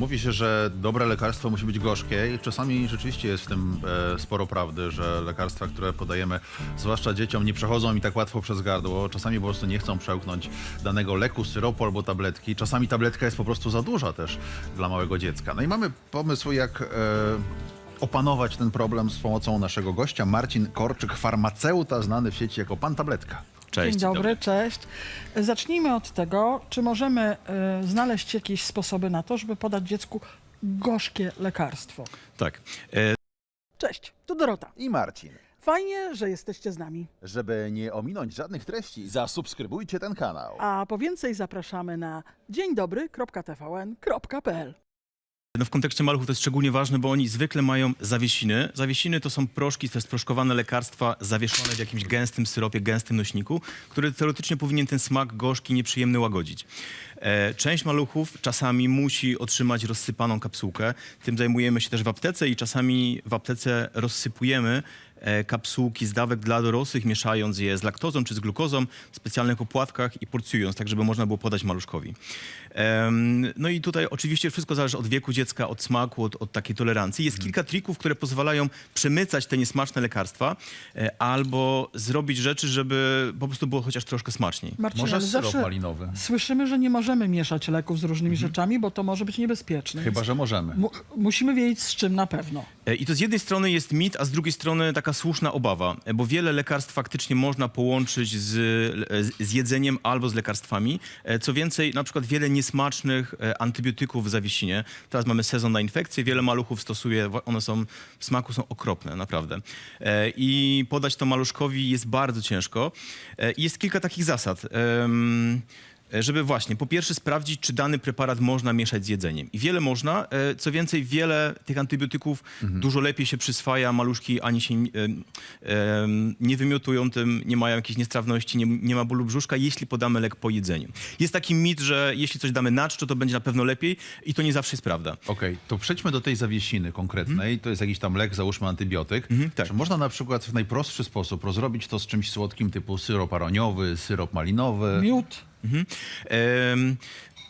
Mówi się, że dobre lekarstwo musi być gorzkie i czasami rzeczywiście jest w tym e, sporo prawdy, że lekarstwa, które podajemy, zwłaszcza dzieciom, nie przechodzą mi tak łatwo przez gardło. Czasami po prostu nie chcą przełknąć danego leku, syropu albo tabletki. Czasami tabletka jest po prostu za duża też dla małego dziecka. No i mamy pomysł, jak e, opanować ten problem z pomocą naszego gościa, Marcin Korczyk, farmaceuta znany w sieci jako Pan Tabletka. Cześć. Dzień dobry, cześć. Zacznijmy od tego, czy możemy y, znaleźć jakieś sposoby na to, żeby podać dziecku gorzkie lekarstwo. Tak. E, Cześć, tu Dorota. I Marcin. Fajnie, że jesteście z nami. Żeby nie ominąć żadnych treści, zasubskrybujcie ten kanał. A po więcej zapraszamy na dzień dobry.tvn.pl. No w kontekście maluchów to jest szczególnie ważne, bo oni zwykle mają zawiesiny. Zawiesiny to są proszki, to jest proszkowane lekarstwa zawieszone w jakimś gęstym syropie, gęstym nośniku, który teoretycznie powinien ten smak gorzki, nieprzyjemny łagodzić. E, część maluchów czasami musi otrzymać rozsypaną kapsułkę. Tym zajmujemy się też w aptece i czasami w aptece rozsypujemy kapsułki z dawek dla dorosłych, mieszając je z laktozą czy z glukozą w specjalnych opłatkach i porcjując, tak żeby można było podać maluszkowi. No i tutaj oczywiście wszystko zależy od wieku dziecka, od smaku, od, od takiej tolerancji. Jest kilka trików, które pozwalają przemycać te niesmaczne lekarstwa e, albo zrobić rzeczy, żeby po prostu było chociaż troszkę smaczniej. Marcin, Może ale syrop zawsze malinowy. słyszymy, że nie możemy mieszać leków z różnymi rzeczami, bo to może być niebezpieczne. Chyba, że możemy. mu- musimy wiedzieć z czym na pewno. E, I to z jednej strony jest mit, a z drugiej strony taka słuszna obawa, bo wiele lekarstw faktycznie można połączyć z, z- jedzeniem albo z lekarstwami. E, Co więcej, na przykład wiele niesmacznych e, antybiotyków w zawiesinie. Teraz mamy sezon na infekcje, wiele maluchów stosuje, one są w smaku są okropne, naprawdę. E, I podać to maluszkowi jest bardzo ciężko. Jest kilka takich zasad. E, żeby właśnie po pierwsze sprawdzić, czy dany preparat można mieszać z jedzeniem. I wiele można. e, Co więcej, wiele tych antybiotyków dużo lepiej się przyswaja. Maluszki ani się e, e, nie wymiotują tym, nie mają jakiejś niestrawności, nie, nie ma bólu brzuszka, jeśli podamy lek po jedzeniu. Jest taki mit, że jeśli coś damy na czczo, to będzie na pewno lepiej i to nie zawsze jest prawda. Okej, to przejdźmy do tej zawiesiny konkretnej. To jest jakiś tam lek, załóżmy antybiotyk. tak. Czy można na przykład w najprostszy sposób rozrobić to z czymś słodkim typu syrop aroniowy, syrop malinowy? Miód. Em,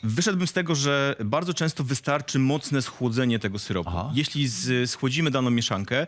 Wyszedłbym z tego, że bardzo często wystarczy mocne schłodzenie tego syropu. Aha. Jeśli z, schłodzimy daną mieszankę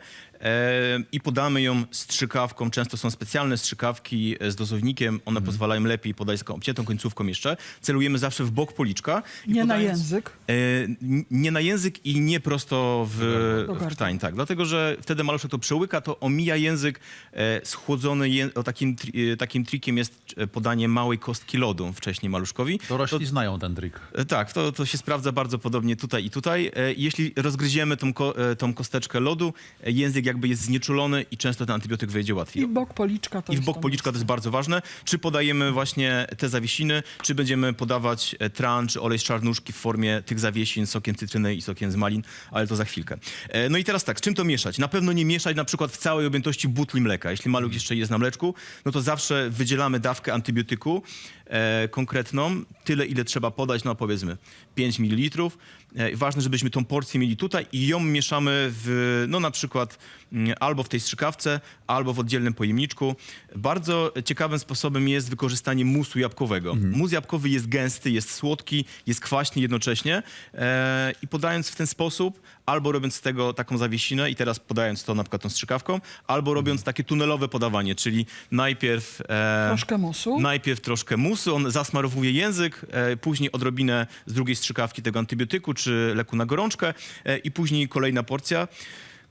i podamy ją strzykawką, często są specjalne strzykawki e, z dozownikiem, one Mhm. pozwalają lepiej podać z taką obciętą końcówką jeszcze. Celujemy zawsze w bok policzka. i Nie na podając- język. E, n- nie na język i nie prosto w, Do w gardła. krtań, tak. Dlatego, że wtedy maluszek to przełyka, to omija język e, schłodzony. Ję, o takim, tri, e, takim trikiem jest e, podanie małej kostki lodu wcześniej maluszkowi. Dorośli znają ten trik. E, Tak, to, to się sprawdza bardzo podobnie tutaj i tutaj. E, Jeśli rozgryziemy tą, ko, e, tą kosteczkę lodu, e, język jakby jest znieczulony i często ten antybiotyk wejdzie łatwiej. I bok policzka to I w jest bok policzka to jest bardzo ważne. Czy podajemy właśnie te zawiesiny, czy będziemy podawać e, tran, czy olej z czarnuszki w formie tych zawiesin, sokiem cytryny i sokiem z malin, ale to za chwilkę. E, No i teraz tak, z czym to mieszać? Na pewno nie mieszać na przykład w całej objętości butli mleka. Jeśli maluch jeszcze jest na mleczku, no to zawsze wydzielamy dawkę antybiotyku e, konkretną, tyle ile trzeba podać, no powiedzmy 5 ml. E, ważne, żebyśmy tą porcję mieli tutaj i ją mieszamy w, no na przykład mm, albo w tej strzykawce, albo w oddzielnym pojemniczku. Bardzo ciekawym sposobem jest wykorzystanie musu jabłkowego. Mus jabłkowy jest gęsty, jest słodki, jest kwaśny jednocześnie e, i podając w ten sposób, albo robiąc z tego taką zawiesinę i teraz podając to na przykład tą strzykawką, albo robiąc takie tunelowe podawanie, czyli najpierw... E, Troszkę musu. Najpierw troszkę musu, on zasmarowuje język, e, później odrobinę z drugiej strzykawki tego antybiotyku czy leku na gorączkę e, i później kolejna porcja.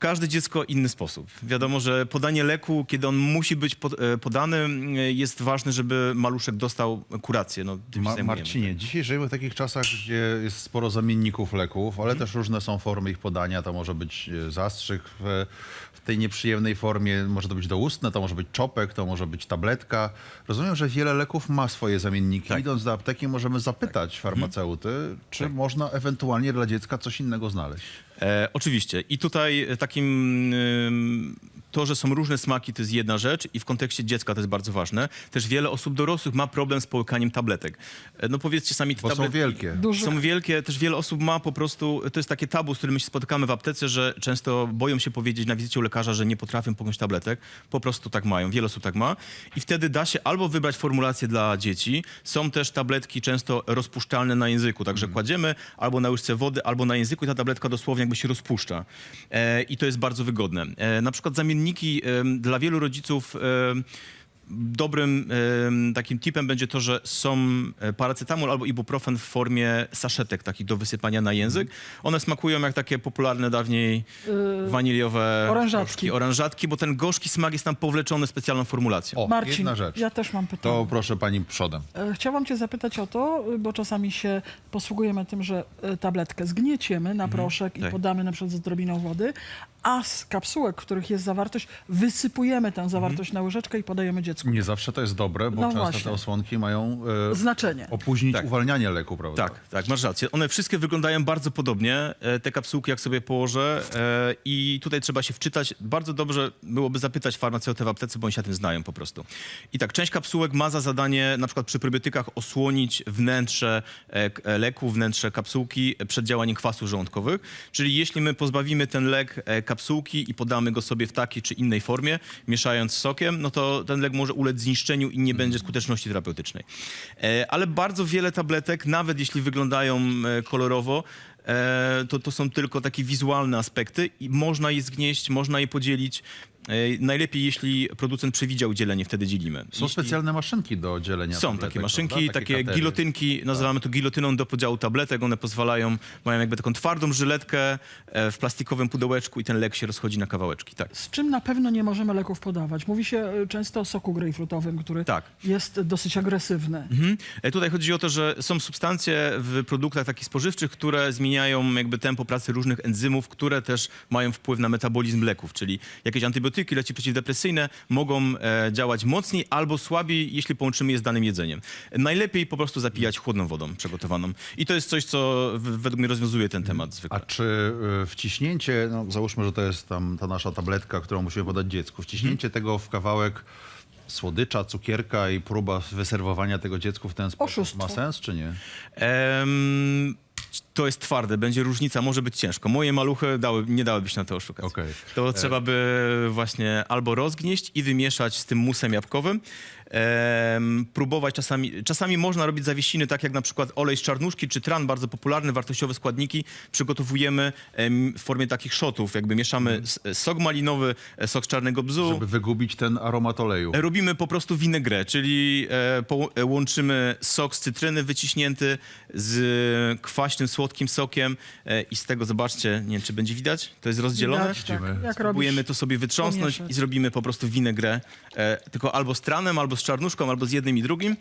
Każde dziecko inny sposób. Wiadomo, że podanie leku, kiedy on musi być e, podany, m, jest ważne, żeby maluszek dostał kurację. No, Ma-. Marcinie, dzisiaj żyjemy w takich czasach, gdzie jest sporo zamienników leków, ale Mhm. też różne są formy ich podania. To może być e, zastrzyk w, w tej nieprzyjemnej formie, może to być doustne, to może być czopek, to może być tabletka. Rozumiem, że wiele leków ma swoje zamienniki. Tak. Idąc do apteki możemy zapytać farmaceuty, czy Tak. można ewentualnie dla dziecka coś innego znaleźć. E, oczywiście. I tutaj takim to, że są różne smaki, to jest jedna rzecz i w kontekście dziecka to jest bardzo ważne. Też wiele osób dorosłych ma problem z połykaniem tabletek. E, No powiedzcie sami, te Bo są tabletki wielkie. Duży- są wielkie, też wiele osób ma po prostu, to jest takie tabu, z którym się spotykamy w aptece, że często boją się powiedzieć na wizycie u lekarza, że nie potrafią pojąć tabletek. Po prostu tak mają, wiele osób tak ma. I wtedy da się albo wybrać formulację dla dzieci. Są też tabletki często rozpuszczalne na języku, także kładziemy albo na łyżce wody, albo na języku i ta tabletka dosłownie jakby się rozpuszcza. E, I to jest bardzo wygodne. E, na przykład zamienniki em, dla wielu rodziców Dobrym takim tipem będzie to, że są e, paracetamol albo ibuprofen w formie saszetek takich do wysypania na język. One smakują jak takie popularne dawniej waniliowe Yy, oranżatki. gorzki oranżatki, bo ten gorzki smak jest tam powleczony specjalną formulacją. O, Marcin, jedna rzecz. ja też mam pytanie. To proszę pani przodem. E, Chciałam cię zapytać o to, y, bo czasami się posługujemy tym, że e, tabletkę zgnieciemy na proszek i tak. podamy na przykład z odrobiną wody, a z kapsułek, w których jest zawartość, wysypujemy tę zawartość na łyżeczkę i podajemy dziecku. Nie zawsze to jest dobre, bo No często właśnie. te osłonki mają e, Znaczenie. opóźnić Tak. uwalnianie leku, prawda? Tak, tak, masz rację. One wszystkie wyglądają bardzo podobnie, e, te kapsułki, jak sobie położę. e, I tutaj trzeba się wczytać. Bardzo dobrze byłoby zapytać farmaceutę w aptece, bo oni się na tym znają po prostu. I tak, część kapsułek ma za zadanie, na przykład przy probiotykach, osłonić wnętrze e, k- e, leku, wnętrze kapsułki przed działaniem kwasów żołądkowych. Czyli jeśli my pozbawimy ten lek e, kapsułki i podamy go sobie w takiej czy innej formie, mieszając z sokiem, no to ten lek może ulec zniszczeniu i nie będzie skuteczności terapeutycznej. E, Ale bardzo wiele tabletek, nawet jeśli wyglądają e, kolorowo, e, to, to są tylko takie wizualne aspekty i można je zgnieść, można je podzielić. E, Najlepiej, jeśli producent przewidział dzielenie, wtedy dzielimy. Są Jeśli- specjalne maszynki do dzielenia są tabletek, takie maszynki, prawda? takie katery. gilotynki, nazywamy to gilotyną do podziału tabletek. One pozwalają, mają jakby taką twardą żyletkę e, w plastikowym pudełeczku i ten lek się rozchodzi na kawałeczki. Tak. Z czym na pewno nie możemy leków podawać? Mówi się e, często o soku grejpfrutowym, który Tak. jest dosyć agresywny. Mhm. E, Tutaj chodzi o to, że są substancje w produktach takich spożywczych, które zmieniają jakby tempo pracy różnych enzymów, które też mają wpływ na metabolizm leków, czyli jakieś antybiotyki, leki przeciwdepresyjne mogą e, działać mocniej albo słabiej, jeśli połączymy je z danym jedzeniem. Najlepiej po prostu zapijać chłodną wodą przygotowaną. I to jest coś, co w, według mnie rozwiązuje ten temat zwykle. A czy y, wciśnięcie, no załóżmy, że to jest tam ta nasza tabletka, którą musimy podać dziecku, wciśnięcie Mhm. tego w kawałek słodycza, cukierka i próba wyserwowania tego dziecku w ten sposób Oszustwo. ma sens, czy nie? Em, to jest twarde, będzie różnica, może być ciężko. Moje maluchy dały, nie dałyby się na to oszukać. Okej. To trzeba by właśnie albo rozgnieść i wymieszać z tym musem jabłkowym. Em, próbować czasami, czasami można robić zawiesiny, tak jak na przykład olej z czarnuszki czy tran, bardzo popularne, wartościowe składniki. Przygotowujemy em, w formie takich szotów, jakby mieszamy s- sok malinowy, e, sok z czarnego bzu. Żeby wygubić ten aromat oleju. Robimy po prostu winegrę, czyli e, e, łączymy sok z cytryny wyciśnięty z kwaśnym, słodkim sokiem e, i z tego, zobaczcie, nie wiem, czy będzie widać, to jest rozdzielone. Widać, tak. Jak Spróbujemy robisz, to sobie wytrząsnąć pomieszać. i zrobimy po prostu winegrę, e, tylko albo z tranem, albo z czarnuszką, albo z jednym i drugim.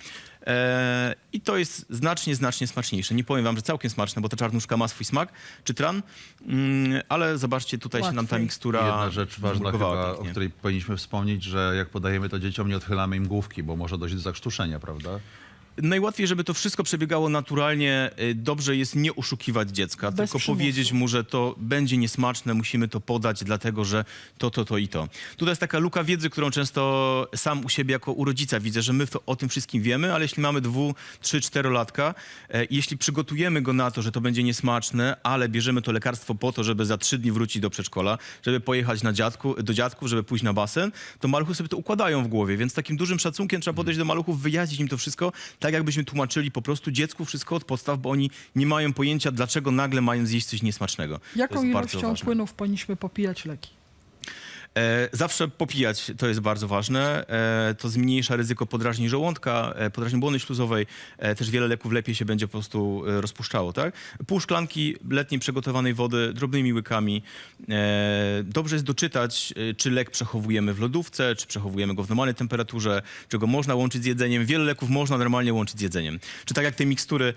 E, I to jest znacznie, znacznie smaczniejsze. Nie powiem wam, że całkiem smaczne, bo ta czarnuszka ma swój smak, czy tran, mm, ale zobaczcie, tutaj się nam ta Łatwiej. mikstura Jedna rzecz ważna chyba, o pięknie. której powinniśmy wspomnieć, że jak podajemy to dzieciom, nie odchylamy im główki, bo może dojść do zakrztuszenia, prawda? Najłatwiej, żeby to wszystko przebiegało naturalnie, y, dobrze jest nie oszukiwać dziecka, Bez tylko przymusu. powiedzieć mu, że to będzie niesmaczne, musimy to podać, dlatego że to, to, to i to. Tutaj jest taka luka wiedzy, którą często sam u siebie jako u rodzica widzę, że my to, o tym wszystkim wiemy, ale jeśli mamy dwu, trzy, czterolatka e, i jeśli przygotujemy go na to, że to będzie niesmaczne, ale bierzemy to lekarstwo po to, żeby za trzy dni wrócić do przedszkola, żeby pojechać na dziadku, do dziadków, żeby pójść na basen, to maluchy sobie to układają w głowie, więc takim dużym szacunkiem trzeba podejść do maluchów, wyjaśnić im to wszystko, tak jakbyśmy tłumaczyli po prostu dziecku wszystko od podstaw, bo oni nie mają pojęcia, dlaczego nagle mają zjeść coś niesmacznego. Jaką ilością płynów powinniśmy popijać leki? E, zawsze popijać to jest bardzo ważne. E, to zmniejsza ryzyko podrażnień żołądka, e, podrażnień błony śluzowej. Też wiele leków lepiej się będzie po prostu rozpuszczało. Tak? Pół szklanki letniej przygotowanej wody drobnymi łykami. Dobrze jest doczytać, czy lek przechowujemy w lodówce, czy przechowujemy go w normalnej temperaturze, czy go można łączyć z jedzeniem. Wiele leków można normalnie łączyć z jedzeniem. Czy tak jak te mikstury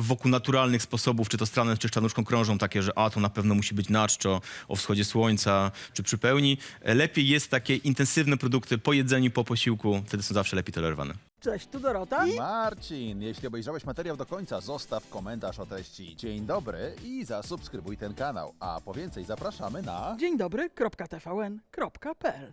wokół naturalnych sposobów, czy to stranem, czy szczanuszką krążą takie, że a to na pewno musi być na czczo, o wschodzie słońca, czy przy pełni. Lepiej jest takie intensywne produkty po jedzeniu, po posiłku, wtedy są zawsze lepiej tolerowane. Cześć, tu Dorota. Marcin, jeśli obejrzałeś materiał do końca, zostaw komentarz o treści. Dzień dobry i zasubskrybuj ten kanał. A po więcej zapraszamy na... Dzień dobry, kropka TVN, kropka PL.